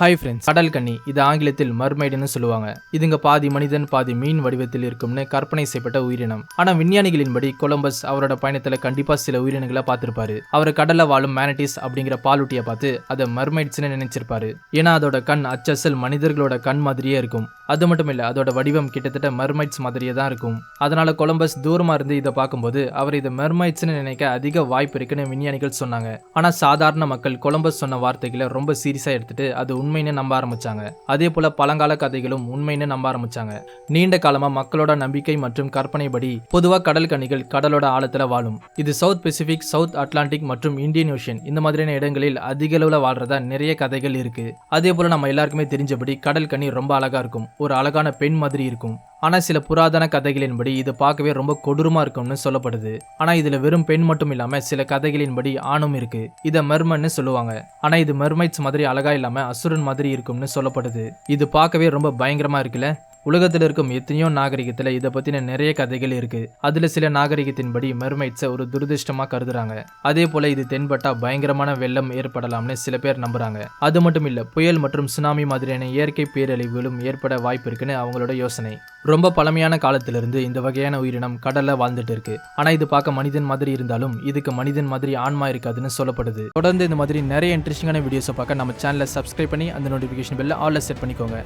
Hi friends கடல் கண்ணி இது ஆங்கிலத்தில் மர்மைடுன்னு சொல்லுவாங்க. இதுங்க பாதி மனிதன் பாதி மீன் வடிவத்தில் இருக்கும்னு கற்பனை செய்யப்பட்ட உயிரினம். ஆனா விஞ்ஞானிகளின்படி கொலம்பஸ் அவரோட பயணத்துல கண்டிப்பா சில உயிரினங்களை பார்த்திருப்பாரு. அவர் கடல்ல வாழும் மேனடிஸ் அப்படிங்கிற பாலூட்டியை பார்த்து அதை மர்மைட்ஸ்னு நினைச்சிருப்பாரு. ஏன்னா அதோட கண் அச்சசல் மனிதர்களோட கண் மாதிரியே இருக்கும். அது மட்டும் இல்ல அதோட வடிவம் கிட்டத்தட்ட மெர்மைட்ஸ் மாதிரியே தான் இருக்கும். அதனால கொலம்பஸ் தூரமா இருந்து இதை பார்க்கும்போது அவர் இதை மெர்மைட்ஸ்னு நினைக்க அதிக வாய்ப்பு இருக்குன்னு விஞ்ஞானிகள் சொன்னாங்க. ஆனா சாதாரண மக்கள் கொலம்பஸ் சொன்ன வார்த்தைகளை ரொம்ப சீரியஸா எடுத்துட்டு அது உண்மைன்னு நம்ப ஆரம்பிச்சாங்க. அதே போல பழங்கால கதைகளும் உண்மைன்னு நம்ப ஆரம்பிச்சாங்க. நீண்ட காலமா மக்களோட நம்பிக்கை மற்றும் கற்பனைப்படி பொதுவா கடல் கனிகள் கடலோட ஆழத்துல வாழும். இது சவுத் பெசிபிக் சவுத் அட்லாண்டிக் மற்றும் இந்தியன் ஓஷன் இந்த மாதிரியான இடங்களில் அதிக அளவுல வாழ்றதா நிறைய கதைகள் இருக்கு. அதே போல நம்ம எல்லாருக்குமே தெரிஞ்சபடி கடல் கனி ரொம்ப அழகா இருக்கும். ஒரு அழகான பெண் மாதிரி இருக்கும். ஆனால் சில புராதன கதைகளின்படி இது பார்க்கவே ரொம்ப கொடூரமாக இருக்கும்னு சொல்லப்படுது. ஆனால் இதில் வெறும் பெண் மட்டும் இல்லாமல் சில கதைகளின்படி ஆணும் இருக்கு. இதை மெர்மன்னு சொல்லுவாங்க. ஆனால் இது மெர்மைட்ஸ் மாதிரி அழகா இல்லாமல் அசுரன் மாதிரி இருக்கும்னு சொல்லப்படுது. இது பார்க்கவே ரொம்ப பயங்கரமாக இருக்குல்ல? உலகத்தில் இருக்கும் எத்தனையோ நாகரிகத்தில் இதை பற்றின நிறைய கதைகள் இருக்குது அதில் சில நாகரிகத்தின்படி மெர்மைட்ஸை ஒரு துரதிருஷ்டமாக கருதுறாங்க. அதே போல் இது தென்பட்டா பயங்கரமான வெள்ளம் ஏற்படலாம்னு சில பேர் நம்புகிறாங்க அது மட்டும் இல்லை புயல் மற்றும் சுனாமி மாதிரியான இயற்கை பேரழிவுகளும் ஏற்பட வாய்ப்பு இருக்குன்னு அவங்களோட யோசனை. ரொம்ப பழமையான காலத்திலிருந்து இந்த வகையான உயிரினம் கடல்ல வாழ்ந்துட்டு இருக்கு. ஆனால் இது பார்க்க மனிதன் மாதிரி இருந்தாலும் இதுக்கு மனிதன் மாதிரி ஆன்மா இருக்காதுன்னு சொல்லப்படுது. தொடர்ந்து இந்த மாதிரி நிறைய இன்ட்ரெஸ்டிங்கான வீடியோஸை பார்க்க நம்ம சேனலை சப்ஸ்கிரைப் பண்ணி அந்த நோட்டிஃபிகேஷன் பெல்ல ஆல்ல செட் பண்ணிக்கோங்க.